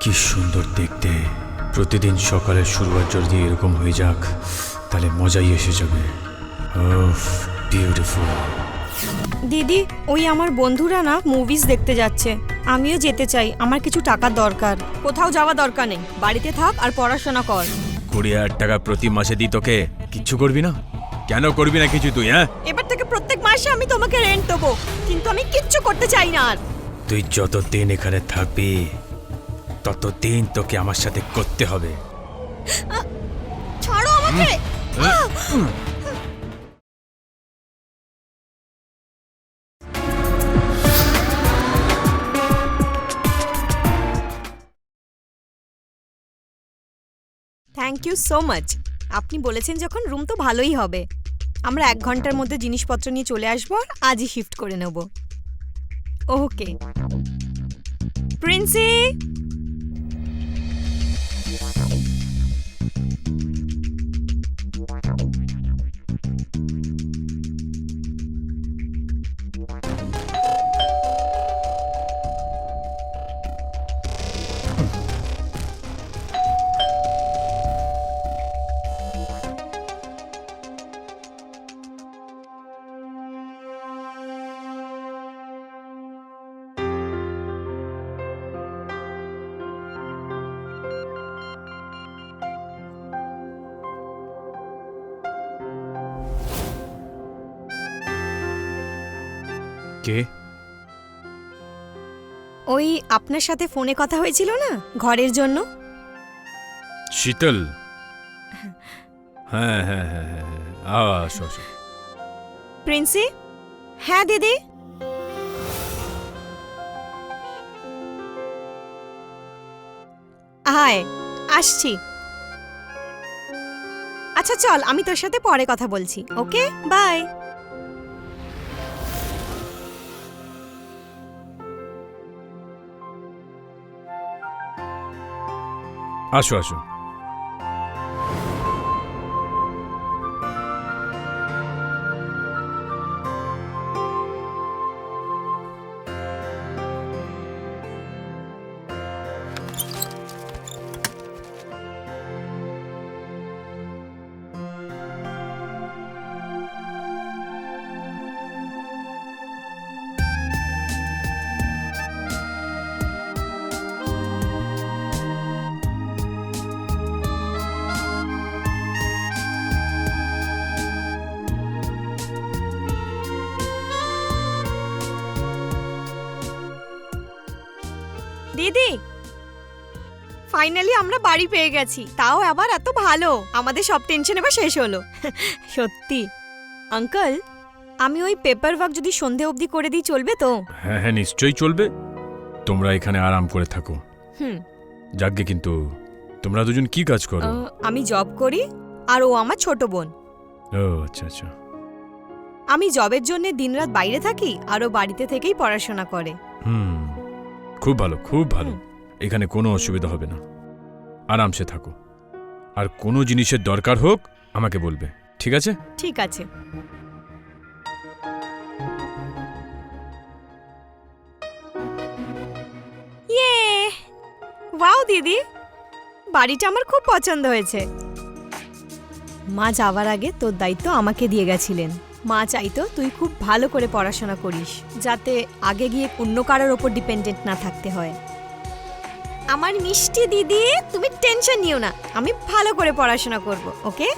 কি সুন্দর দেখতে। প্রতিদিন সকালের শুরুয়াত যদি এরকম হয়ে যাক তাহলে মজাই এসে যাবে। বিউটিফুল দিদি ওই আমার বন্ধুরা না মুভিজ দেখতে যাচ্ছে। আমিও যেতে চাই আমার কিছু টাকার দরকার। কোথাও যাওয়া দরকার নেই বাড়িতে থাক আর পড়াশোনা কর। কুড়ি হাজার টাকা প্রতি মাসে দিই তোকে কিচ্ছু করবি না? কেন করবি না কিছু তুই হ্যাঁ? এবার থেকে প্রত্যেক মাসে আমি তোমাকে রেন্ট দেবো কিন্তু আমি কিচ্ছু করতে চাই না আর। তুই যতদিন এখানে থাকবি ততদিন তোকে আমার সাথে করতে হবে। ছাড়ো আমাকে! থ্যাংক ইউ সো মাচ আপনি বলেছেন যখন রুম তো ভালোই হবে। আমরা এক ঘণ্টার মধ্যে জিনিসপত্র নিয়ে চলে আসব আর আজই শিফট করে নেব। ওকে প্রিন্সি কে? ওই আপনার সাথে ফোনে কথা হয়েছিল না ঘরের জন্য? শীতল। হ্যাঁ হ্যাঁ হ্যাঁ হ্যাঁ হ্যাঁ আসো আসো। প্রিন্সি? হ্যাঁ দিদি? হায় আসছি। আচ্ছা চল আমি তোর সাথে পরে কথা বলছি ওকে? বাই। আসো আসো বাড়ি পেয়ে গেছি। তাও আবার এত ভালো। আমাদের সব টেনশন এবার শেষ হলো। সত্যি। আঙ্কেল আমি ওই পেপার ওয়ার্ক যদি সন্ধে অবধি করে দিই চলবে তো? হ্যাঁ হ্যাঁ নিশ্চয়ই চলবে। তোমরা এখানে আরাম করে থাকো। হুম। কিন্তু তোমরা দুজন কি কাজ করো? আহ, আমি জব করি আর ও আমার ছোট বোন। ও আচ্ছা আচ্ছা। আমি জবের জন্য দিনরাত বাইরে থাকি আর ও বাড়িতে থেকেই পড়াশোনা করে। হুম। খুব ভালো খুব ভালো। এখানে কোনো অসুবিধা হবে না। আরামসে থাকো। আর কোনো জিনিসের দরকার হোক, আমাকে বলবে। ঠিক আছে? ঠিক আছে। ইয়ে ওয়াও দিদি, বাড়িটা আমার খুব পছন্দ হয়েছে। মা যাওয়ার আগে তোর দায়িত্ব আমাকে দিয়ে গেছিলেন। মা চাইতো তুই খুব ভালো করে পড়াশোনা করিস, যাতে আগে গিয়ে অন্য কারোর ওপর ডিপেন্ডেন্ট না থাকতে হয়। আমার মিষ্টি দিদি তুমি টেনশন নিও না। আমি ভালো করে পড়াশোনা করব ওকে?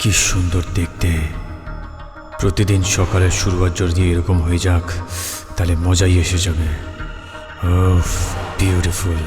কি সুন্দর দেখতে। প্রতিদিন সকালে শুরুয়ার যদি এরকম হয়ে যাক, তাহলে মজাই এসে যাবে। ও বিউটিফুল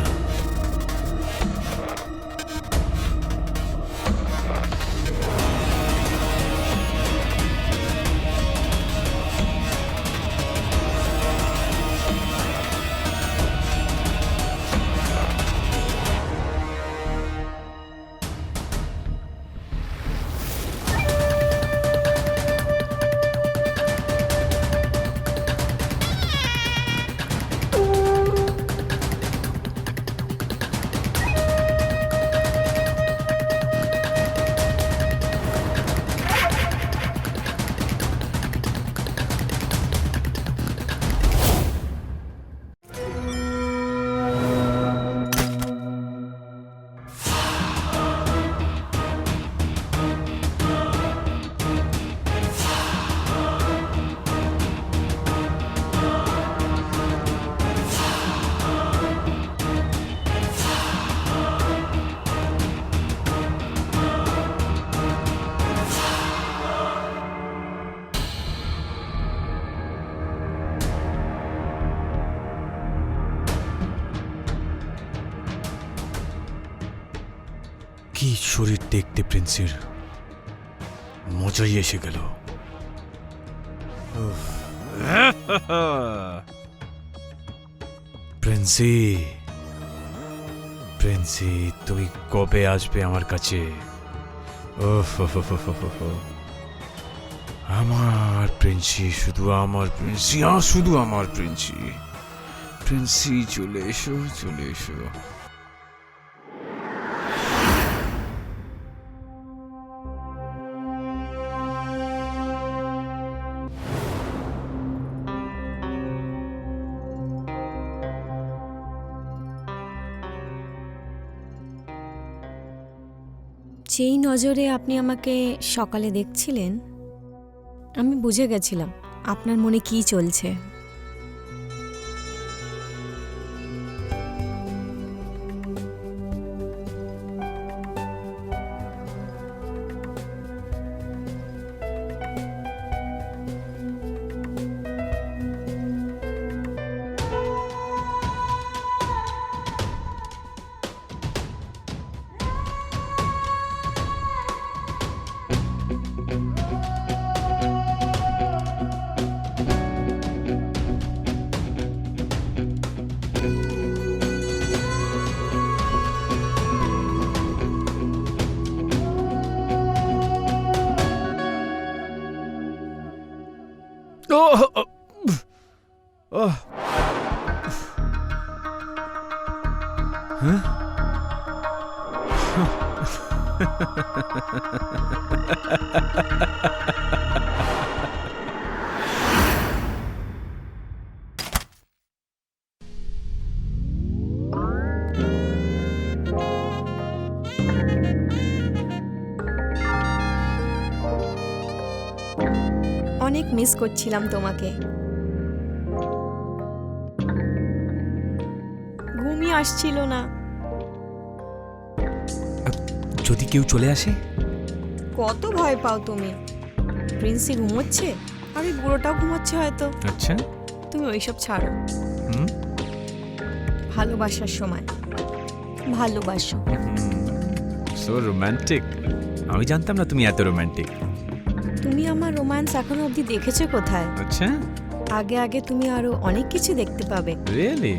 কি শরীর দেখতে প্রিন্সের? মজাই এসে গেল। প্রিন্সি প্রিন্সি, তুমি কবে আসবে আমার কাছে। আমার প্রিন্সি, শুধু আমার প্রিন্সি, আর শুধু আমার প্রিন্সি। প্রিন্সি, চলে এসো চলে এসো। যেই নজরে আপনি আমাকে সকালে দেখছিলেন আমি বুঝে গেছিলাম আপনার মনে কি চলছে। Huh? অনেক মিস করছিলাম তোমাকে আসছিল না। যদি কেউ চলে আসে? কত ভয় পাও তুমি। প্রিন্সি ঘুমোচ্ছে? আর ওই বুড়োটাও ঘুমোচ্ছে হয়তো। আচ্ছা। তুমি ওইসব ছাড়ো। ভালোবাসার সময়। ভালোবাসো। সো রোমান্টিক আমি জানতাম না তুমি এত রোমান্টিক তুমি আমার রোম্যান্স এখনও অবধি দেখেছ কোথায়? আচ্ছা। আগে আগে তুমি আরও অনেক কিছু দেখতে পাবে। Really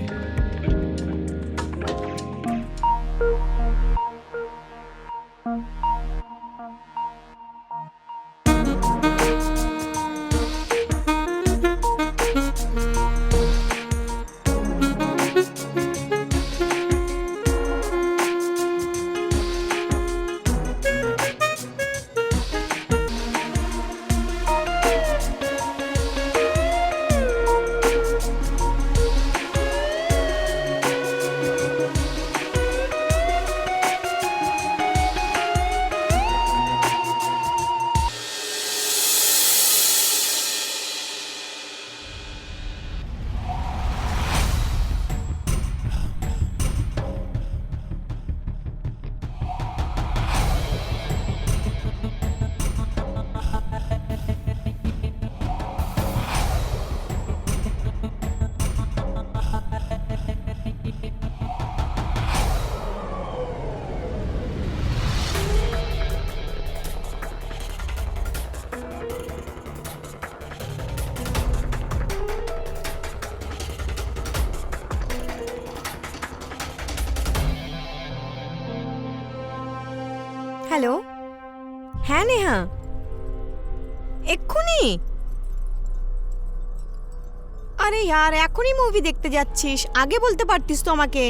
হ্যালো হ্যাঁ নেহা এক্ষুনি আরে यार এখনই মুভি দেখতে যাচ্ছিস আগে বলতে পারতিস তো আমাকে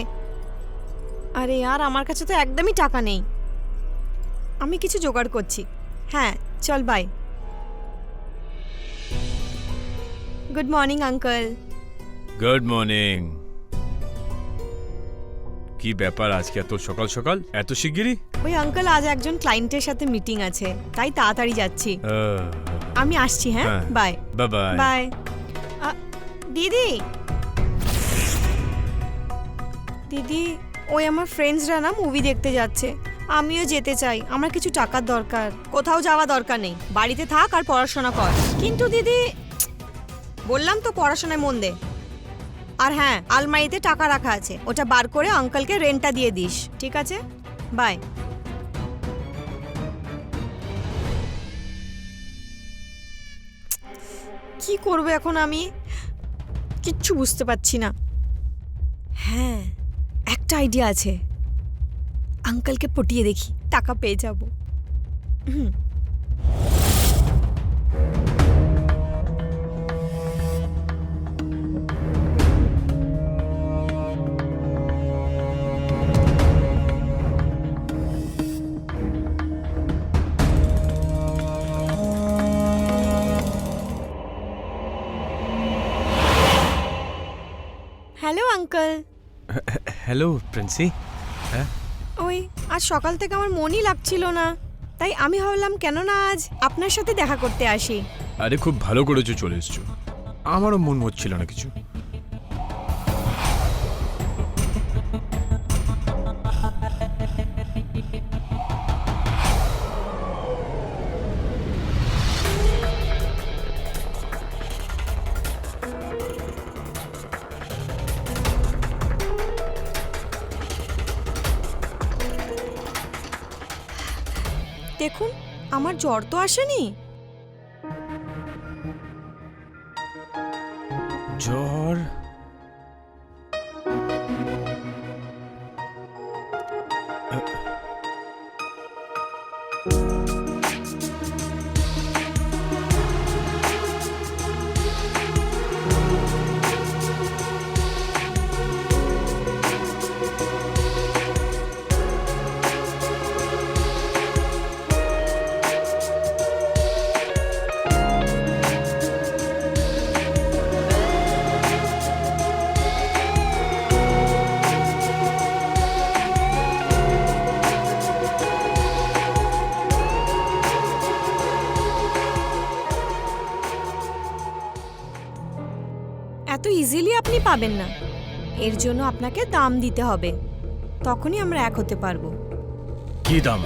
আরে यार আমার কাছে তো একদমই টাকা নেই আমি কিছু জোগাড় করছি হ্যাঁ চল bye good morning uncle good morning কি ব্যাপার আজকে এত সকাল সকাল এত শিগগিরই ওই আঙ্কেল আজ একজন ক্লায়েন্টের সাথে মিটিং আছে তাই তাড়াতাড়ি যাচ্ছি। আমি আসছি হ্যাঁ। বাই বাই বাই বাই দিদি! দিদি ওই আমার ফ্রেন্ডসরা না মুভি দেখতে যাচ্ছে। আমিও যেতে চাই আমার কিছু টাকার দরকার। কোথাও যাওয়া দরকার নেই। বাড়িতে থাক আর পড়াশোনা কর। কিন্তু দিদি বললাম তো পড়াশোনায় মন দে। আর হ্যাঁ আলমারিতে টাকা রাখা আছে। ওটা বার করে আঙ্কেলকে রেন্টটা দিয়ে দিস। ঠিক আছে? বাই কি করব এখন আমি? কিচ্ছু বুঝতে পারছি না। হ্যাঁ একটা আইডিয়া আছে। আঙ্কালকে পটিয়ে দেখি, টাকা পেয়ে যাব। হুম। Hello uncle. হ্যালো প্রিন্সি। হ্যাঁ? ওই আজ সকাল থেকে আমার মনই লাগছিল না। তাই আমি ভাবলাম কেন না আজ আপনার সাথে দেখা করতে আসি? আরে খুব ভালো করেছ চলে এসছো। আমারও মন হচ্ছিল না কিছু। দেখুন আমার জ্বর তো আসেনি। জ্বর? পাবেন না। এর জন্য আপনাকে দাম দিতে হবে। তখনই আমরা এক হতে পারব। কি দাম?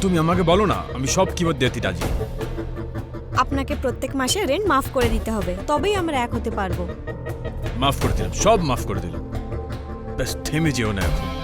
তুমি আমাকে বলো না আমি সব কিমত দিতে রাজি। আপনাকে প্রত্যেক মাসে ঋণ মাফ করে দিতে হবে তবেই আমরা এক হতে পারব। মাফ করে দিলাম সব মাফ করে দিলাম। ব্যাস থেমে যেও না এখন।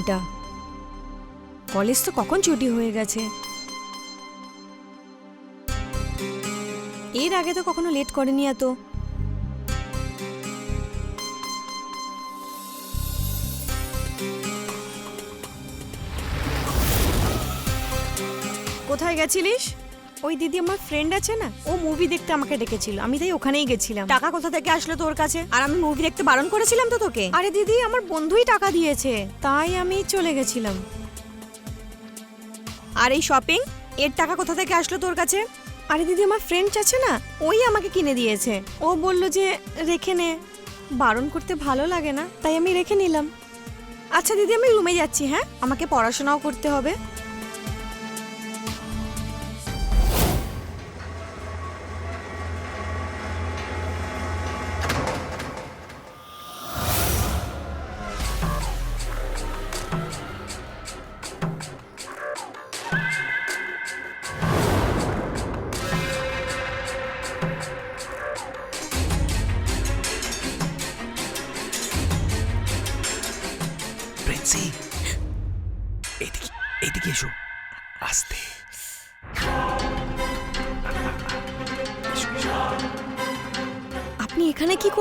মেয়েটা কলেজ তো কখন ছুটি হয়ে গেছে। এর আগে তো কখনো লেট করেনি এত। কোথায় গেছিলিস? ওই দিদি আমার ফ্রেন্ড আছে না, ও মুভি দেখতে আমাকে ডেকেছিল। আমি তাই ওখানেই গেছিলাম। টাকা কোথা থেকে আসলো তোর কাছে? আর আমি মুভি দেখতে বারণ করেছিলাম তো তোকে? আরে দিদি, আমার বন্ধুই টাকা দিয়েছে, তাই আমি চলে গেছিলাম। আর এই শপিং এর টাকা কোথা থেকে আসলো তোর কাছে? আরে দিদি, আমার ফ্রেন্ড আছে না, ওই আমাকে কিনে দিয়েছে। ও বলল যে, রেখে নে। বারণ করতে ভালো লাগে না, তাই আমি রেখে নিলাম। আচ্ছা দিদি, আমি রুমে যাচ্ছি হ্যাঁ? আমাকে পড়াশোনাও করতে হবে।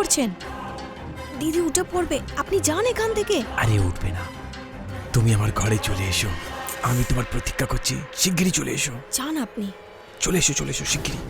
করছেন? দিদি উঠে পড়বে আপনি যান এখান থেকে। আরে উঠবে না। তুমি আমার ঘরে চলে এসো। আমি তোমার প্রতীক্ষা করছি শিগগিরই চলে এসো। যান আপনি। চলে এসো চলে এসো শিগগিরই।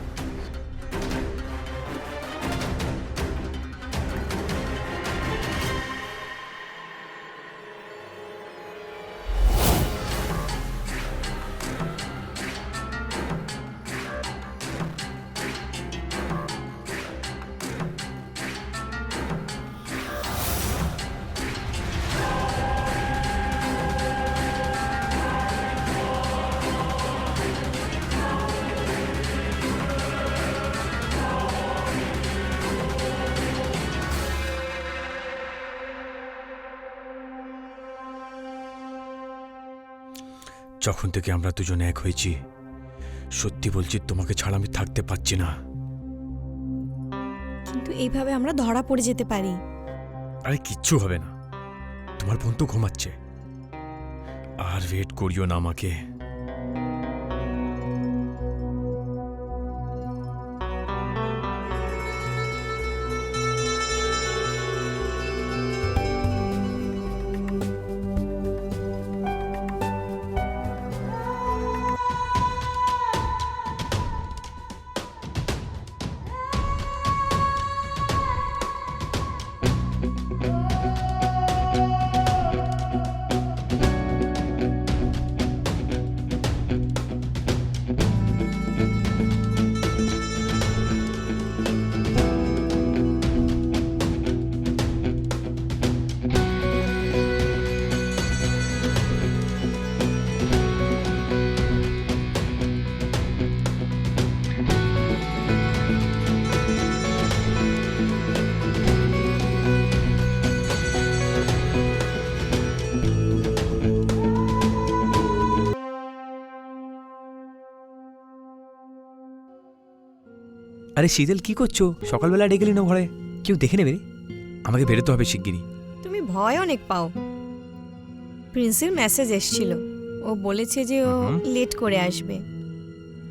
যখন থেকে আমরা দুজনে এক হয়েছি। সত্যি বলছি তোমাকে ছাড়া আমি থাকতে পারছি না। কিন্তু এইভাবে আমরা ধরা পড়ে যেতে পারি। আরে কিচ্ছু হবে না। তোমার বোন তো ঘুমাচ্ছে। আর ওয়েট করিও না আমাকে। আরে শীতল কি করছ? সকালবেলা ডেকে না ঘরে? কেউ দেখে নেবে রে? আমাকে বেরোতে হবে শিগগিরই। তুমি ভয় অনেক পাও। প্রিন্সের মেসেজ এসেছিল। ও বলেছে যে ও লেট করে আসবে।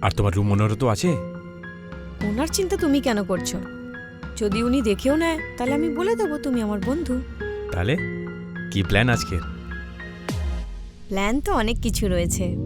আর তোমার রুম ওনারও তো আছে? ওনার চিন্তা তুমি কেন করছ? যদি উনি দেখেও নেয় তাহলে আমি বলে দেবো তুমি আমার বন্ধু। তাহলে? কি প্ল্যান আজকের? প্ল্যান তো অনেক কিছু রয়েছে।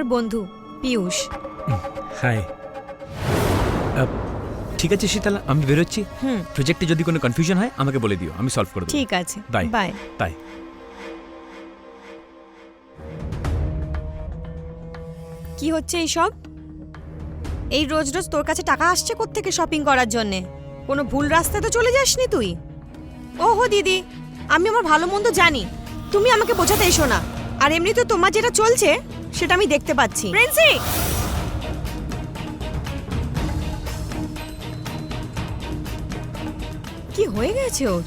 আমার বন্ধু পিয়ুষ। হাই। ঠিক আছে শীতল আমি বেরোচ্ছি। প্রজেক্টে যদি কোনো কনফিউশন হয় আমাকে বলে দিও আমি সলভ করে দেবো। ঠিক আছে। Bye. বাই তাই কি হচ্ছে এই সব এই রোজ রোজ তোর কাছে টাকা আসছে থেকে শপিং করার জন্যে? কোনো ভুল রাস্তায় তো চলে যাসনি তুই? ওহো দিদি আমি আমার ভালো মন্দ জানি। তুমি আমাকে বোঝাতে এসো না। আর এমনি তো তোমার যেটা চলছে সেটা আমি দেখতে পাচ্ছি। প্রিন্সি কি হয়ে গেছে ওর?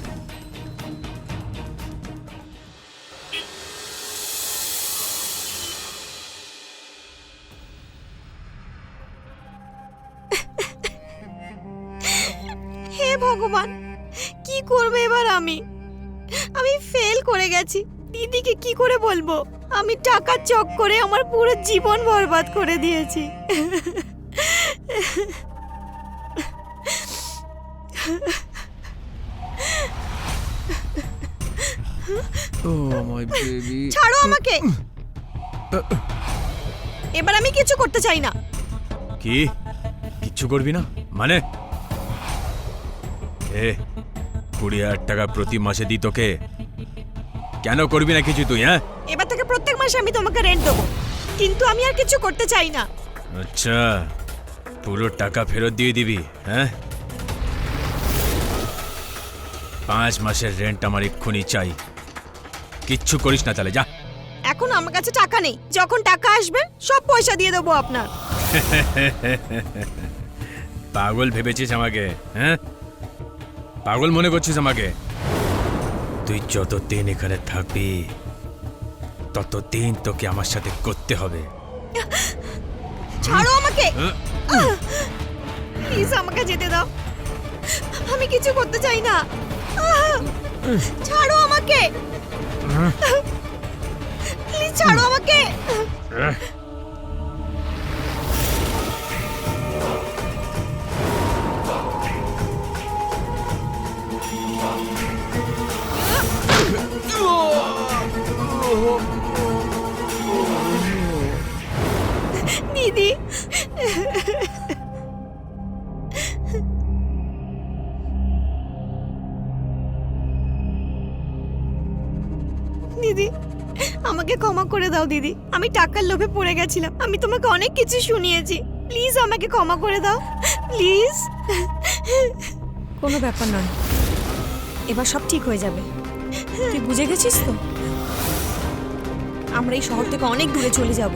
হে ভগবান কি করবে এবার আমি? আমি ফেল করে গেছি। দিদিকে কি করে বলব? আমি টাকার চক করে আমার পুরো জীবন বরবাদ করে দিয়েছি। ও ছাড়ো আমাকে! এবার আমি কিছু করতে চাই না। কি? কিচ্ছু করবি না? মানে? এ কুড়ি হাজার টাকা প্রতি মাসে দিই তোকে। কেন করবি না কিছু তুই হ্যাঁ? থেকে প্রত্যেক মাসে আমি তোমাকে রেন্ট দেবো। কিন্তু আমি আর কিছু করতে চাই না। আচ্ছা পুরো টাকা ফেরত দিয়ে দিবি হ্যাঁ? পাঁচ মাসের রেন্ট আমার এক্ষুনি চাই। কিচ্ছু করিস না তাহলে যা। এখন আমার কাছে টাকা নেই। যখন টাকা আসবে সব পয়সা দিয়ে দেবো আপনার। পাগল ভেবেছিস আমাকে হ্যাঁ? পাগল মনে করছিস আমাকে? তুই যতদিন এখানে থাকবি ততদিন তোকে আমার সাথে করতে হবে। ছাড়ো আমাকে? প্লিজ আমাকে যেতে দাও। আমি কিছু করতে চাই না। ছাড়ো আমাকে! প্লিজ ছাড়ো আমাকে! দিদি। দিদি, আমাকে ক্ষমা করে দাও দিদি। আমি টাকার লোভে পড়ে গেছিলাম। আমি তোমাকে অনেক কিছু শুনিয়েছি। প্লিজ আমাকে ক্ষমা করে দাও। প্লিজ। কোনো ব্যাপার নয়। এবার সব ঠিক হয়ে যাবে। তুই বুঝে গেছিস তো? আমরা এই শহর থেকে অনেক দূরে চলে যাব।